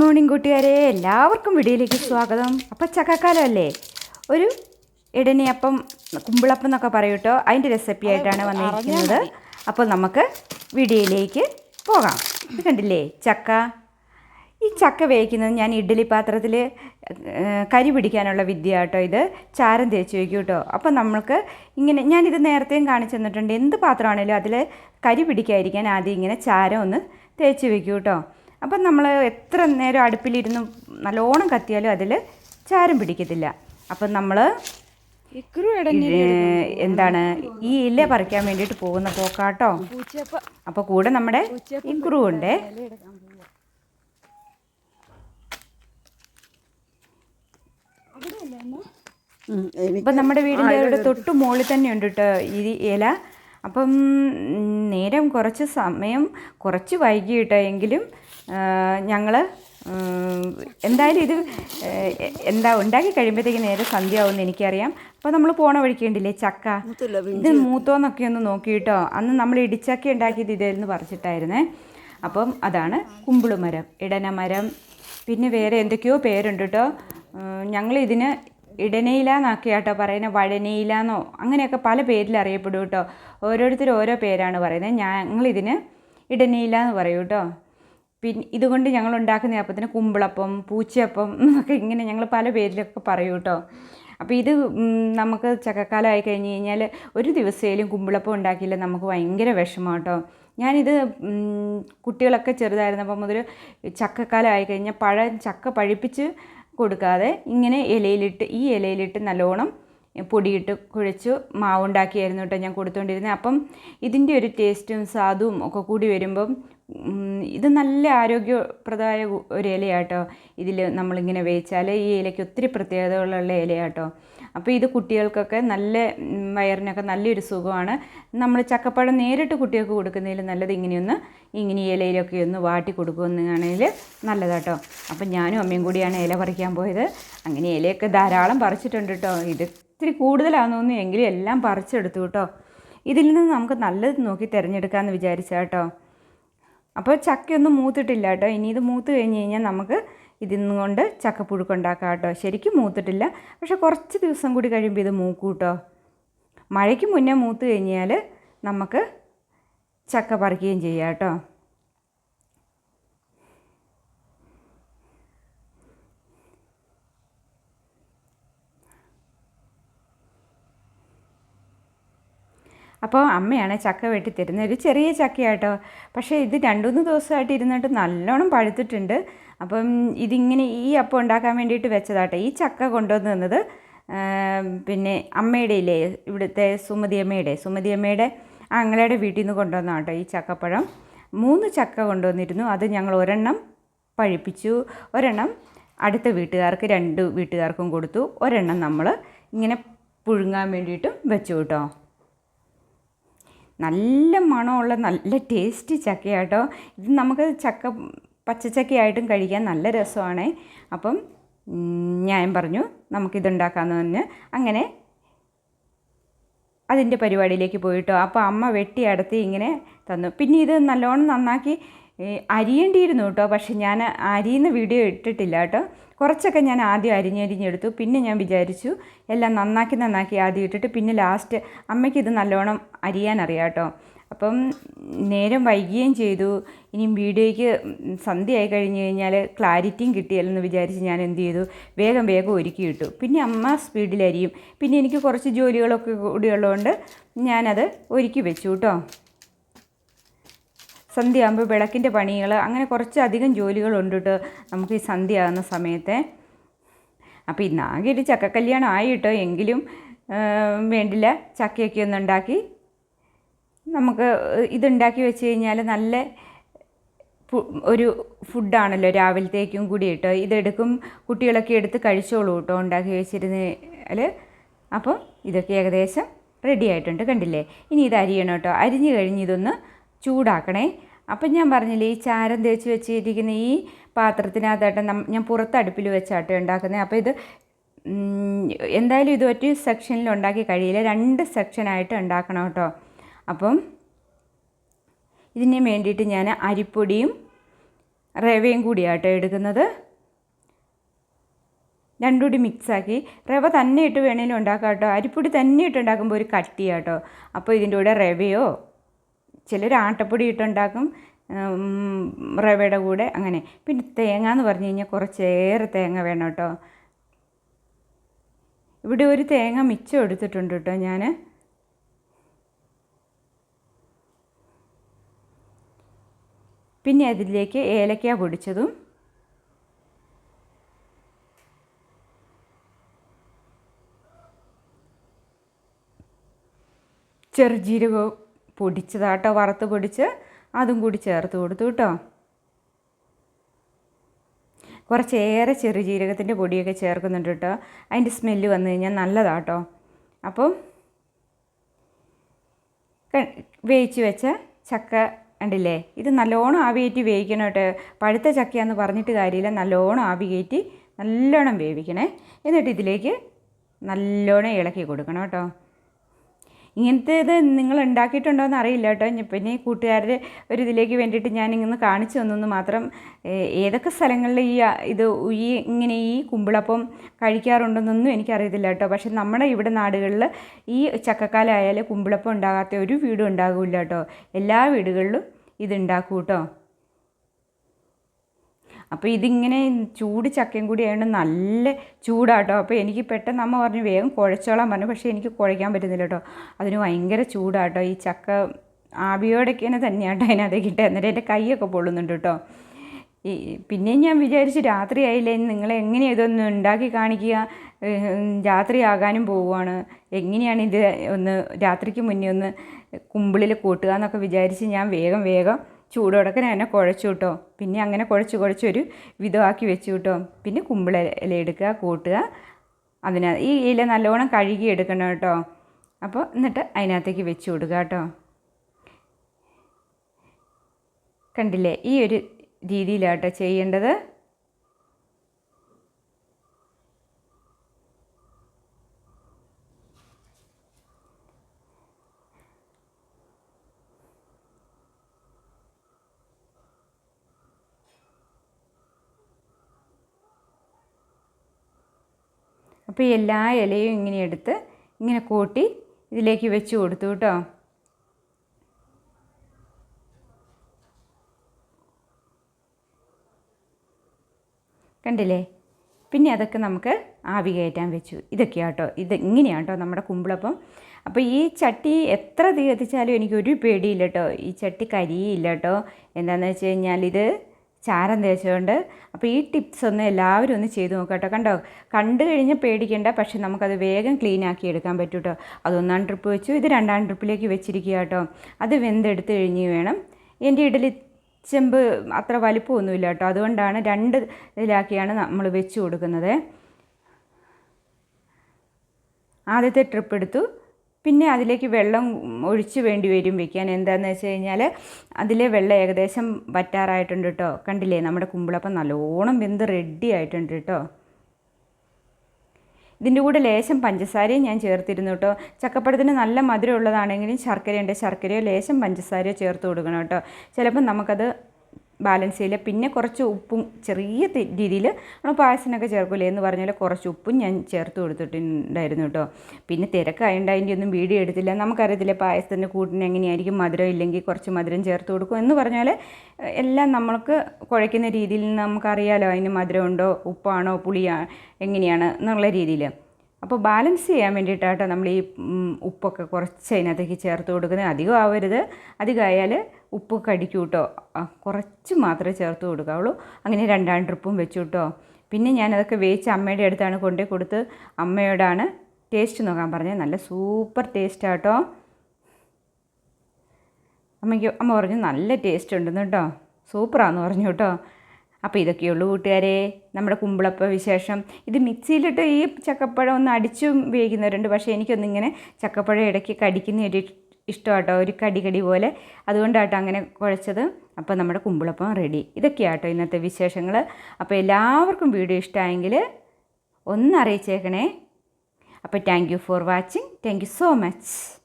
Morning കൂട്ടുകാരെ എല്ലാവർക്കും വീഡിയോയിലേക്ക് സ്വാഗതം. അപ്പം ചക്കക്കാലം അല്ലേ ഒരു ഇടനിയപ്പം കുമ്പിളപ്പം എന്നൊക്കെ പറയും കേട്ടോ. അതിന്റെ റെസിപ്പി ആയിട്ടാണ് വന്നിരിക്കുന്നത്. അപ്പോൾ നമുക്ക് വീഡിയോയിലേക്ക് പോകാം. ഇത് കണ്ടില്ലേ? ചക്ക. ഈ ചക്ക വേവിക്കുന്നത് ഞാൻ ഇഡ്ഡലി പാത്രത്തിൽ കരി പിടിക്കാനുള്ള വിദ്യ കേട്ടോ ഇത്. ചാരം തേച്ച് വയ്ക്കും കേട്ടോ. അപ്പോൾ നമ്മൾക്ക് ഇങ്ങനെ ഞാനിത് നേരത്തെയും കാണിച്ചു തന്നിട്ടുണ്ട്. എന്ത് പാത്രമാണേലും അതിൽ കരി പിടിക്കാതിരിക്കാൻ ആദ്യം ഇങ്ങനെ ചാരം ഒന്ന് തേച്ച് വയ്ക്കും കേട്ടോ. അപ്പം നമ്മൾ എത്ര നേരം അടുപ്പിലിരുന്ന് നല്ലോണം കത്തിയാലും അതിൽ ചാരം പിടിക്കത്തില്ല. അപ്പം നമ്മൾ എന്താണ് ഈ ഇല പറിക്കാൻ വേണ്ടിയിട്ട് പോകുന്ന പോക്കാട്ടോ. അപ്പോൾ കൂടെ നമ്മുടെ ഇക്കുറു ഉണ്ട് ഇപ്പം നമ്മുടെ വീടിന്റെ തൊട്ട് മുകളിൽ തന്നെ ഉണ്ട് കേട്ടോ ഈ ഇല അപ്പം നേരം കുറച്ച് സമയം കുറച്ച് വൈകിയിട്ടെങ്കിലും ഞങ്ങൾ എന്തായാലും ഇത് എന്താ ഉണ്ടാക്കി കഴിയുമ്പോഴത്തേക്ക് നേരെ സന്ധ്യയാവുമെന്ന് എനിക്കറിയാം. അപ്പോൾ നമ്മൾ പോണ വഴിക്ക് ഉണ്ടില്ലേ ചക്ക? ഇത് മൂത്തോന്നൊക്കെ ഒന്ന് നോക്കിയിട്ടോ? അന്ന് നമ്മൾ ഇടിച്ചക്ക ഉണ്ടാക്കിയത് ഇതായിരുന്നു പറിച്ചിട്ടായിരുന്നേ. അപ്പം അതാണ് കുമ്പിളുമരം ഇടനമരം. പിന്നെ വേറെ എന്തൊക്കെയോ പേരുണ്ട് കേട്ടോ ഞങ്ങൾ ഇതിന് ഇടനയില എന്നൊക്കെ കേട്ടോ പറയുന്നത് വഴനയിലാന്നോ? അങ്ങനെയൊക്കെ പല പേരിൽ അറിയപ്പെടും കേട്ടോ ഓരോരുത്തർ ഓരോ പേരാണ് പറയുന്നത് ഞങ്ങളിതിന് ഇടനയില എന്ന് പറയും കേട്ടോ പിന്നെ ഇതുകൊണ്ട് ഞങ്ങൾ ഉണ്ടാക്കുന്ന അപ്പത്തിന് കുമ്പിളപ്പം പൂച്ചയപ്പം എന്നൊക്കെ ഇങ്ങനെ ഞങ്ങൾ പല പേരിലൊക്കെ പറയും കേട്ടോ അപ്പോൾ ഇത് നമുക്ക് ചക്കക്കാലമായി കഴിഞ്ഞ് കഴിഞ്ഞാൽ ഒരു ദിവസേലും കുമ്പിളപ്പം ഉണ്ടാക്കിയില്ല നമുക്ക് ഭയങ്കര വിഷമം കേട്ടോ ഞാനിത് കുട്ടികളൊക്കെ ചെറുതായിരുന്നപ്പോൾ മുതൽ ചക്കക്കാലമായി കഴിഞ്ഞാൽ പഴം ചക്ക പഴിപ്പിച്ച് കൊടുക്കാതെ ഇങ്ങനെ ഇലയിലിട്ട് ഈ ഇലയിലിട്ട് നല്ലോണം പൊടിയിട്ട് കുഴച്ച് മാവുണ്ടാക്കിയായിരുന്നു കേട്ടോ ഞാൻ കൊടുത്തുകൊണ്ടിരുന്നത് അപ്പം ഇതിന്റെ ഒരു ടേസ്റ്റും സ്വാദും ഒക്കെ കൂടി വരുമ്പം ഇത് നല്ല ആരോഗ്യപ്രദമായ ഒരു ഇലയാട്ടോ. ഇതിൽ നമ്മളിങ്ങനെ വേവിച്ചാൽ ഈ ഇലയ്ക്ക് ഒത്തിരി പ്രത്യേകതകളുള്ള ഇലയാട്ടോ. അപ്പോൾ ഇത് കുട്ടികൾക്കൊക്കെ നല്ല വയറിനൊക്കെ നല്ലൊരു സുഖമാണ്. നമ്മൾ ചക്കപ്പഴം നേരിട്ട് കുട്ടികൾക്ക് കൊടുക്കുന്നതിൽ നല്ലത് ഇങ്ങനെയൊന്ന് ഇങ്ങനെ ഇലയിലൊക്കെ ഒന്ന് വാട്ടി കൊടുക്കുന്നതാണെങ്കിൽ നല്ലതാട്ടോ. അപ്പം ഞാനും അമ്മയും കൂടിയാണ് ഇല പറിക്കാൻ പോയത്. അങ്ങനെ ഇലയൊക്കെ ധാരാളം പറിച്ചിട്ടുണ്ട് കേട്ടോ ഇത് ഇത്തിരി കൂടുതലാണെന്ന് എങ്കിലും എല്ലാം പറിച്ചെടുത്തു കേട്ടോ ഇതിൽ നിന്ന് നമുക്ക് നല്ലത് നോക്കി തിരഞ്ഞെടുക്കാമെന്ന് വിചാരിച്ചാട്ടോ അപ്പോൾ ചക്കയൊന്നും മൂത്തിട്ടില്ല കേട്ടോ ഇനി ഇത് മൂത്ത് കഴിഞ്ഞ് കഴിഞ്ഞാൽ നമുക്ക് ഇതിൽ കൊണ്ട് ചക്കപ്പുഴുക്ക് ഉണ്ടാക്കാം കേട്ടോ. ശരിക്കും മൂത്തിട്ടില്ല. പക്ഷെ കുറച്ച് ദിവസം കൂടി കഴിയുമ്പോൾ ഇത് മൂക്കൂട്ടോ കേട്ടോ. മഴയ്ക്ക് മുന്നേ മൂത്ത് കഴിഞ്ഞാൽ നമുക്ക് ചക്ക പറിക്കുകയും ചെയ്യാം കേട്ടോ. അപ്പോൾ അമ്മയാണ് ചക്ക വെട്ടി തരുന്നത് ഒരു ചെറിയ ചക്കയാട്ടോ. പക്ഷേ ഇത് രണ്ടുമൂന്ന് ദിവസമായിട്ട് ഇരുന്നിട്ട് നല്ലോണം പഴുത്തിട്ടുണ്ട്. അപ്പം ഇതിങ്ങനെ ഈ അപ്പം ഉണ്ടാക്കാൻ വേണ്ടിയിട്ട് വെച്ചതാട്ടോ. ഈ ചക്ക കൊണ്ടുവന്ന് തന്നത് പിന്നെ അമ്മയുടെ ഇല്ലേ ഇവിടുത്തെ സുമതി അമ്മയുടെ. സുമതി അമ്മയുടെ ആങ്ങളയുടെ വീട്ടിൽ നിന്ന് കൊണ്ടുവന്ന കേട്ടോ ഈ ചക്കപ്പഴം. മൂന്ന് ചക്ക കൊണ്ടുവന്നിരുന്നു. അത് ഞങ്ങൾ ഒരെണ്ണം പഴിപ്പിച്ചു. ഒരെണ്ണം അടുത്ത വീട്ടുകാർക്ക് രണ്ട് വീട്ടുകാർക്കും കൊടുത്തു. ഒരെണ്ണം നമ്മൾ ഇങ്ങനെ പുഴുങ്ങാൻ വേണ്ടിയിട്ടും വെച്ചു കേട്ടോ. നല്ല മണമുള്ള നല്ല ടേസ്റ്റി ചക്കയാട്ടോ. ഇത് നമുക്ക് ചക്ക പച്ചച്ചക്കയായിട്ടും കഴിക്കാൻ നല്ല രസമാണ്. അപ്പം ഞാൻ പറഞ്ഞു നമുക്കിതുണ്ടാക്കാമെന്ന് പറഞ്ഞ് അങ്ങനെ അതിന്റെ പരിപാടിയിലേക്ക് പോയിട്ടോ. അപ്പോൾ അമ്മ വെട്ടി അടത്തി ഇങ്ങനെ തന്നു. പിന്നെ ഇത് നല്ലോണം നന്നാക്കി അരിയേണ്ടിയിരുന്നു കേട്ടോ. പക്ഷെ ഞാൻ അരിയുന്ന വീഡിയോ ഇട്ടിട്ടില്ല കേട്ടോ. കുറച്ചൊക്കെ ഞാൻ ആദ്യം അരിഞ്ഞരിഞ്ഞെടുത്തു. പിന്നെ ഞാൻ വിചാരിച്ചു എല്ലാം നന്നാക്കി നന്നാക്കി ആദ്യം ഇട്ടിട്ട് പിന്നെ ലാസ്റ്റ് അമ്മയ്ക്ക് ഇത് നല്ലോണം അറിയാൻ അറിയാം കേട്ടോ. അപ്പം നേരം വൈകുകയും ചെയ്തു. ഇനിയും വീഡിയോയ്ക്ക് സന്ധ്യയായി കഴിഞ്ഞ് കഴിഞ്ഞാൽ ക്ലാരിറ്റിയും കിട്ടിയല്ലെന്ന് വിചാരിച്ച് ഞാൻ എന്ത് ചെയ്തു? വേഗം വേഗം ഒരുക്കി ഇട്ടു. പിന്നെ അമ്മ സ്പീഡിലരിയും പിന്നെ എനിക്ക് കുറച്ച് ജോലികളൊക്കെ കൂടി ഉള്ളതുകൊണ്ട് ഞാനത് ഒരുക്കി വെച്ചു കേട്ടോ. സന്ധ്യ ആകുമ്പോൾ വിളക്കിന്റെ പണികൾ അങ്ങനെ കുറച്ചധികം ജോലികളുണ്ട് കേട്ടോ നമുക്ക് ഈ സന്ധ്യ ആകുന്ന സമയത്തെ. അപ്പോൾ ഇന്നാകെ ഒരു ചക്കക്കല്യാണം ആയി കേട്ടോ എങ്കിലും വേണ്ടില്ല. ചക്കയൊക്കെ ഒന്ന് ഉണ്ടാക്കി നമുക്ക് ഇതുണ്ടാക്കി വെച്ച് കഴിഞ്ഞാൽ നല്ല ഒരു ഫുഡാണല്ലോ രാവിലത്തേക്കും കൂടി കേട്ടോ ഇതെടുക്കും. കുട്ടികളൊക്കെ എടുത്ത് കഴിച്ചോളൂ കേട്ടോ ഉണ്ടാക്കി വെച്ചിരുന്നാൽ. അപ്പം ഇതൊക്കെ ഏകദേശം റെഡി ആയിട്ടുണ്ട് കണ്ടില്ലേ? ഇനി ഇത് അരിയണം കേട്ടോ. അരിഞ്ഞു കഴിഞ്ഞ് ഇതൊന്ന് ചൂടാക്കണേ. അപ്പം ഞാൻ പറഞ്ഞില്ലേ ഈ ചാരം തേച്ച് വെച്ചിരിക്കുന്ന ഈ പാത്രത്തിനകത്തായിട്ട് ഞാൻ പുറത്ത് അടുപ്പിൽ വെച്ചാട്ടോ ഉണ്ടാക്കുന്നത് അപ്പോൾ ഇത് എന്തായാലും ഇത് ഒറ്റ സെക്ഷനിൽ ഉണ്ടാക്കി കഴിയില്ല. രണ്ട് സെക്ഷനായിട്ട് ഉണ്ടാക്കണം കേട്ടോ. അപ്പം ഇതിന് വേണ്ടിയിട്ട് ഞാൻ അരിപ്പൊടിയും റവയും കൂടിയാട്ടോ എടുക്കുന്നത്. രണ്ടും കൂടി മിക്സാക്കി. റവ തന്നെ ഇട്ട് വേണേലും ഉണ്ടാക്കാം കേട്ടോ. അരിപ്പൊടി തന്നെ ഇട്ട് ഉണ്ടാക്കുമ്പോൾ ഒരു കട്ടിയാട്ടോ. അപ്പോൾ ഇതിന്റെ കൂടെ റവയോ ചിലർ ആട്ടപ്പൊടി ഇട്ടുണ്ടാക്കും റവയുടെ കൂടെ അങ്ങനെ. പിന്നെ തേങ്ങ എന്ന് പറഞ്ഞു കഴിഞ്ഞാൽ കുറച്ചേറെ തേങ്ങ വേണം കേട്ടോ. ഇവിടെ ഒരു തേങ്ങ മിച്ചം എടുത്തിട്ടുണ്ട് കേട്ടോ ഞാൻ പിന്നെ അതിലേക്ക് ഏലക്ക പൊടിച്ചതും. ചെറുജീരകം പൊടിച്ചതാട്ടോ വറുത്ത് പൊടിച്ച് അതും കൂടി ചേർത്ത് കൊടുത്തു കേട്ടോ കുറച്ചേറെ ചെറുജീരകത്തിന്റെ പൊടിയൊക്കെ ചേർക്കുന്നുണ്ട് കേട്ടോ അതിന്റെ സ്മെല്ല് വന്നു കഴിഞ്ഞാൽ നല്ലതാട്ടോ. അപ്പം വേവിച്ച് വെച്ച ചക്ക ഉണ്ടല്ലേ ഇത് നല്ലോണം ആവി കയറ്റി വേവിക്കണം കേട്ടോ പഴുത്ത ചക്കയാന്ന് പറഞ്ഞിട്ട് കാര്യമില്ല. നല്ലോണം ആവി കയറ്റി നല്ലോണം വേവിക്കണേ. എന്നിട്ട് ഇതിലേക്ക് നല്ലോണം ഇളക്കി കൊടുക്കണം കേട്ടോ ഇങ്ങനത്തെ ഇത് നിങ്ങൾ ഉണ്ടാക്കിയിട്ടുണ്ടോ എന്ന് അറിയില്ല കേട്ടോ. പിന്നെ ഈ കൂട്ടുകാരുടെ ഒരു ഇതിലേക്ക് വേണ്ടിയിട്ട് ഞാൻ ഇങ്ങനെ കാണിച്ചു തന്നു മാത്രം ഏതൊക്കെ സ്ഥലങ്ങളിൽ ഈ ഇത് ഈ ഇങ്ങനെ ഈ കുമ്പിളപ്പം കഴിക്കാറുണ്ടെന്നൊന്നും എനിക്കറിയത്തില്ല കേട്ടോ. പക്ഷെ നമ്മുടെ ഇവിടെ നാടുകളിൽ ഈ ചക്കക്കാലായാലും കുമ്പിളപ്പം ഉണ്ടാകാത്ത ഒരു വീടും ഉണ്ടാകില്ല കേട്ടോ. എല്ലാ വീടുകളിലും ഇതുണ്ടാക്കൂ കേട്ടോ. അപ്പോൾ ഇതിങ്ങനെ ചൂട് ചക്കയും കൂടി ആയതുകൊണ്ട് നല്ല ചൂടാട്ടോ. അപ്പോൾ എനിക്ക് പെട്ടെന്ന് അമ്മ പറഞ്ഞു വേഗം കുഴച്ചോളാൻ പറഞ്ഞു. പക്ഷേ എനിക്ക് കുഴയ്ക്കാൻ പറ്റുന്നില്ല കേട്ടോ അതിന് ഭയങ്കര ചൂടാട്ടോ. ഈ ചക്ക ആവിയോടൊക്കെ തന്നെയാട്ടോ അതിനകത്ത് കിട്ടുക എന്നിട്ട് എന്റെ കൈയൊക്കെ പൊള്ളുന്നുണ്ട് കേട്ടോ ഈ പിന്നെയും ഞാൻ വിചാരിച്ചു രാത്രിയായില്ലേ നിങ്ങൾ എങ്ങനെയാണ് ഇതൊന്ന് ഉണ്ടാക്കി കാണിക്കുക? രാത്രി രാത്രിയാകാനും പോവുകയാണ് എങ്ങനെയാണ് ഇത് ഒന്ന് രാത്രിക്ക് മുന്നേ ഒന്ന് കുമ്പിളിൽ കൂട്ടുക എന്നൊക്കെ വിചാരിച്ച് ഞാൻ വേഗം വേഗം ചൂടോടൊക്കെ എന്നെ കുഴച്ചു കിട്ടോ. പിന്നെ അങ്ങനെ കുഴച്ച് കുഴച്ചൊരു വിധമാക്കി വെച്ചു കിട്ടോ. പിന്നെ കുമ്പിള ഇല എടുക്കുക കൂട്ടുക. അതിന ഈ ഇല നല്ലോണം കഴുകി എടുക്കണം കേട്ടോ. അപ്പോൾ എന്നിട്ട് അതിനകത്തേക്ക് വെച്ച് കൊടുക്കുക കേട്ടോ. കണ്ടില്ലേ? ഈ ഒരു രീതിയിലാട്ടോ ചെയ്യേണ്ടത്. അപ്പോൾ എല്ലാ ഇലയും ഇങ്ങനെ എടുത്ത് ഇങ്ങനെ കൂട്ടി ഇതിലേക്ക് വെച്ച് കൊടുത്തു കേട്ടോ. കണ്ടില്ലേ? പിന്നെ അതൊക്കെ നമുക്ക് ആവി കയറ്റാൻ വെച്ചു. ഇതൊക്കെയാട്ടോ ഇത് ഇങ്ങനെയാട്ടോ നമ്മുടെ കുമ്പിളപ്പം. അപ്പോൾ ഈ ചട്ടി എത്ര തീ കത്തിച്ചാലും എനിക്കൊരു പേടിയില്ല കേട്ടോ. ഈ ചട്ടി കരിയില്ല കേട്ടോ. എന്താണെന്ന് വെച്ച് കഴിഞ്ഞാൽ ഇത് ചാരം തേച്ചുകൊണ്ട് അപ്പോൾ ഈ ടിപ്സ് ഒന്ന് എല്ലാവരും ഒന്ന് ചെയ്ത് നോക്കാം കേട്ടോ. കണ്ടോ? കണ്ടു കഴിഞ്ഞാൽ പേടിക്കേണ്ട. പക്ഷെ നമുക്കത് വേഗം ക്ലീൻ ആക്കി എടുക്കാൻ പറ്റും കേട്ടോ. അതൊന്നാം ട്രിപ്പ് വെച്ചു. ഇത് രണ്ടാം ട്രിപ്പിലേക്ക് വെച്ചിരിക്കുക കേട്ടോ. അത് വെന്തെടുത്ത് കഴിഞ്ഞ് വേണം. എന്റെ ഇഡലി ചെമ്പ് അത്ര വലിപ്പമൊന്നുമില്ല കേട്ടോ. അതുകൊണ്ടാണ് രണ്ട് ഇതിലാക്കിയാണ് നമ്മൾ വെച്ച് കൊടുക്കുന്നത്. ആദ്യത്തെ ട്രിപ്പ് എടുത്തു. പിന്നെ അതിലേക്ക് വെള്ളം ഒഴിച്ച് വേണ്ടി വരും വെക്കാൻ എന്താണെന്ന് വെച്ച് കഴിഞ്ഞാൽ അതിലെ വെള്ളം ഏകദേശം വറ്റാറായിട്ടുണ്ട് കേട്ടോ കണ്ടില്ലേ? നമ്മുടെ കുമ്പിളപ്പം നല്ലോണം വെന്ത് റെഡി ആയിട്ടുണ്ട് കേട്ടോ ഇതിന്റെ കൂടെ ലേശം പഞ്ചസാരയും ഞാൻ ചേർത്തിരുന്നു കേട്ടോ ചക്കപ്പഴത്തിന് നല്ല മധുരം ഉള്ളതാണെങ്കിലും ശർക്കരയുണ്ട്. ശർക്കരയോ ലേശം പഞ്ചസാരയോ ചേർത്ത് കൊടുക്കണം കേട്ടോ ചിലപ്പം നമുക്കത് ബാലൻസ് ചെയ്യില്ല പിന്നെ കുറച്ച് ഉപ്പും ചെറിയ രീതിയിൽ നമ്മൾ പായസനൊക്കെ ചേർക്കില്ലേ എന്ന് പറഞ്ഞാൽ കുറച്ച് ഉപ്പും ഞാൻ ചേർത്ത് കൊടുത്തിട്ടുണ്ടായിരുന്നു കേട്ടോ പിന്നെ തിരക്കായതുകൊണ്ട് അതിന്റെ ഒന്നും വീഡിയോ എടുത്തില്ല. നമുക്കറിയത്തില്ല പായസത്തിന്റെ കൂട്ടിന് എങ്ങനെയായിരിക്കും മധുരം ഇല്ലെങ്കിൽ കുറച്ച് മധുരം ചേർത്ത് കൊടുക്കും എന്ന് പറഞ്ഞാൽ എല്ലാം നമ്മൾക്ക് കുഴയ്ക്കുന്ന രീതിയിൽ നമുക്കറിയാലോ അതിന് മധുരമുണ്ടോ ഉപ്പാണോ പുളിയാ എങ്ങനെയാണ് എന്നുള്ള രീതിയിൽ അപ്പോൾ ബാലൻസ് ചെയ്യാൻ വേണ്ടിയിട്ടാട്ടോ നമ്മൾ ഈ ഉപ്പൊക്കെ കുറച്ച് അതിനകത്തേക്ക് ചേർത്ത് കൊടുക്കുന്നത്. അധികം ആവരുത്. അധികമായാൽ ഉപ്പ് കടിക്കും കേട്ടോ കുറച്ച് മാത്രമേ ചേർത്ത് കൊടുക്കാവുള്ളൂ. അങ്ങനെ രണ്ടാം ട്രിപ്പും വെച്ചു കേട്ടോ. പിന്നെ ഞാനതൊക്കെ വേവിച്ച് അമ്മയുടെ അടുത്താണ് കൊണ്ടേ കൊടുത്ത് അമ്മയോടാണ് ടേസ്റ്റ് നോക്കാൻ പറഞ്ഞത്. നല്ല സൂപ്പർ ടേസ്റ്റാട്ടോ അമ്മയ്ക്ക് അമ്മ പറഞ്ഞു നല്ല ടേസ്റ്റ് ഉണ്ടെന്ന് കേട്ടോ. സൂപ്പറാന്ന് പറഞ്ഞു കേട്ടോ. അപ്പോൾ ഇതൊക്കെയുള്ളൂ കൂട്ടുകാരെ. നമ്മുടെ കുമ്പിളപ്പ വിശേഷം. ഇത് മിക്സിയിലിട്ട് ഈ ചക്കപ്പഴം ഒന്ന് അടിച്ചും ഉപയോഗിക്കുന്നവരുണ്ട് പക്ഷേ എനിക്കൊന്നിങ്ങനെ ചക്കപ്പഴം ഇടയ്ക്ക് കടിക്കുന്ന ഒരു ഇഷ്ടമാട്ടോ. ഒരു കടി കടി പോലെ. അതുകൊണ്ടാട്ടോ അങ്ങനെ കുഴച്ചത്. അപ്പോൾ നമ്മുടെ കുമ്പിളപ്പം റെഡി. ഇതൊക്കെയാട്ടോ ഇന്നത്തെ വിശേഷങ്ങൾ അപ്പോൾ എല്ലാവർക്കും വീഡിയോ ഇഷ്ടമായെങ്കിൽ ഒന്ന് അറിയിച്ചേക്കണേ. അപ്പോൾ thank you for watching thank you so much